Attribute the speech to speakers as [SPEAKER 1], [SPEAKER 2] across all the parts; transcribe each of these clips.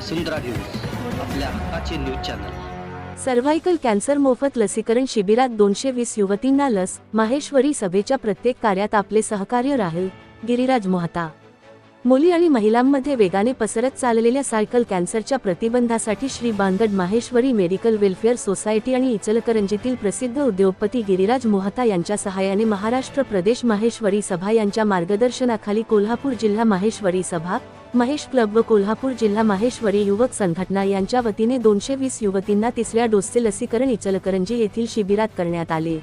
[SPEAKER 1] वसुंधरा news आपल्या हक्काचे news channel.
[SPEAKER 2] Cervical cancer मोफत लसीकरण शिबिरात दोनशे वीस युवतींना लस माहेश्वरी सभेच्या प्रत्येक कार्यात आपले सहकार्य राहील गिरिराज मोहता. मुली आणि महिलांमध्ये वेगाने पसरत चाललेल्या सायकल कॅन्सरच्या प्रतिबंधासाठी Shri Bandhad Maheshwari medical welfare society आणि इचलकरंजीतील प्रसिद्ध उद्योगपती गिरिराज मोहता यांच्या सहाय्याने महाराष्ट्र प्रदेश माहेश्वरी सभा यांच्या मार्गदर्शनाखाली कोल्हापूर जिल्हा माहेश्वरी सभा महेश क्लब व कोल्हापूर जिल्हा माहेश्वरी युवक संघटना यांच्या वतीने दोनशे वीस युवतींना तिसऱ्या डोसचे लसीकरण इचलकरंजी येथील शिबिरात करण्यात आले.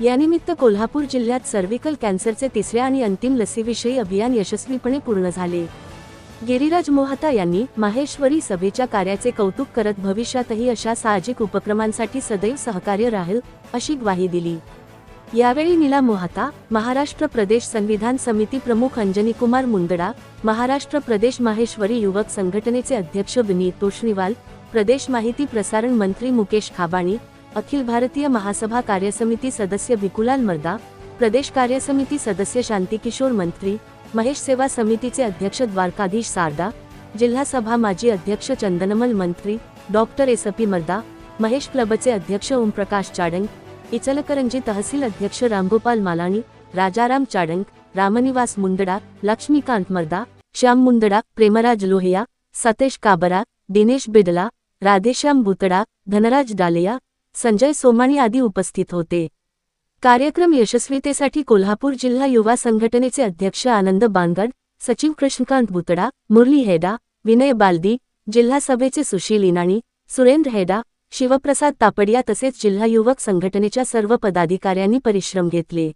[SPEAKER 2] यानिमित्त कोल्हापूर जिल्ह्यात सर्व्हिकल कॅन्सरचे तिसऱ्या आणि अंतिम लसीविषयी अभियान यशस्वीपणे पूर्ण झाले. गिरिराज मोहता यांनी माहेश्वरी सभेच्या कार्याचे कौतुक करत भविष्यातही अशा साहजिक उपक्रमांसाठी सदैव सहकार्य राहील अशी ग्वाही दिली. यावेळी नीला मोहता महाराष्ट्र प्रदेश संविधान समिती प्रमुख अंजनी कुमार मुंदडा महाराष्ट्र प्रदेश माहेश्वरी युवक संघटनेचे अध्यक्ष विनीत तोष्णीवाल प्रदेश माहिती प्रसारण मंत्री मुकेश खाबाणी अखिल भारतीय महासभा कार्यसमिती सदस्य भिकुलाल मर्दा प्रदेश कार्यसमिती सदस्य शांतिकिशोर मंत्री महेश सेवा समितीचे अध्यक्ष द्वारकाधीश सारदा जिल्हा सभा माजी अध्यक्ष चंदनमल मंत्री डॉक्टर एसपी मर्दा महेश क्लबचे अध्यक्ष ओमप्रकाश चाडंग इचलकरंजी तहसील अध्यक्ष रामगोपाल मालाणी राजाराम चाडंक रामनिवास मुंदडा लक्ष्मीकांत मर्दा श्याम मुंदडा प्रेमराज लोहिया सतेश काबरा दिनेश बिडला राधेश्याम बुतडा धनराज डालेया संजय सोमाणी आदी उपस्थित होते. कार्यक्रम यशस्वीतेसाठी कोल्हापूर जिल्हा युवा संघटनेचे अध्यक्ष आनंद बांगड सचिव कृष्णकांत बुतडा मुरली हेडा विनय बालदी जिल्हा सभेचे सुशील इनाणी सुरेंद्र हेडा शिवप्रसाद तापडिया तसेच जिल्हा युवक संघटनेच्या सर्व पदाधिकाऱ्यांनी परिश्रम घेतले.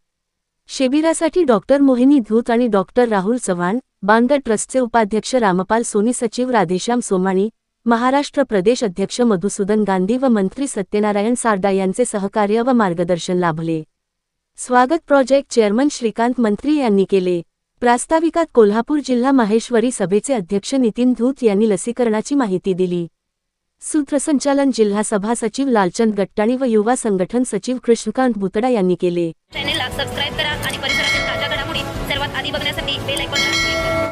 [SPEAKER 2] शिबिरासाठी डॉक्टर मोहिनी धूत आणि डॉक्टर राहुल चव्हाण बांद ट्रस्टचे उपाध्यक्ष रामपाल सोनी सचिव राधेश्याम सोमाणी महाराष्ट्र प्रदेश अध्यक्ष मधुसूदन गांधी व मंत्री सत्यनारायण सारडा यांचे सहकार्य व मार्गदर्शन लाभले. स्वागत प्रोजेक्ट चेअरमन श्रीकांत मंत्री यांनी केले. प्रास्ताविकात कोल्हापूर जिल्हा माहेश्वरी सभेचे अध्यक्ष नितीन धूत यांनी लसीकरणाची माहिती दिली. सूत्रसंचालन जिल्हा सभा सचिव लालचंद गट्टाणी व युवा संघटन सचिव कृष्णकांत बुतडा यांनी केले.
[SPEAKER 3] चॅनेलला सबस्क्राईब करा आणि परिसरातील ताज्या घडामोडी सर्वात आधी बघण्यासाठी बेल आयकॉनला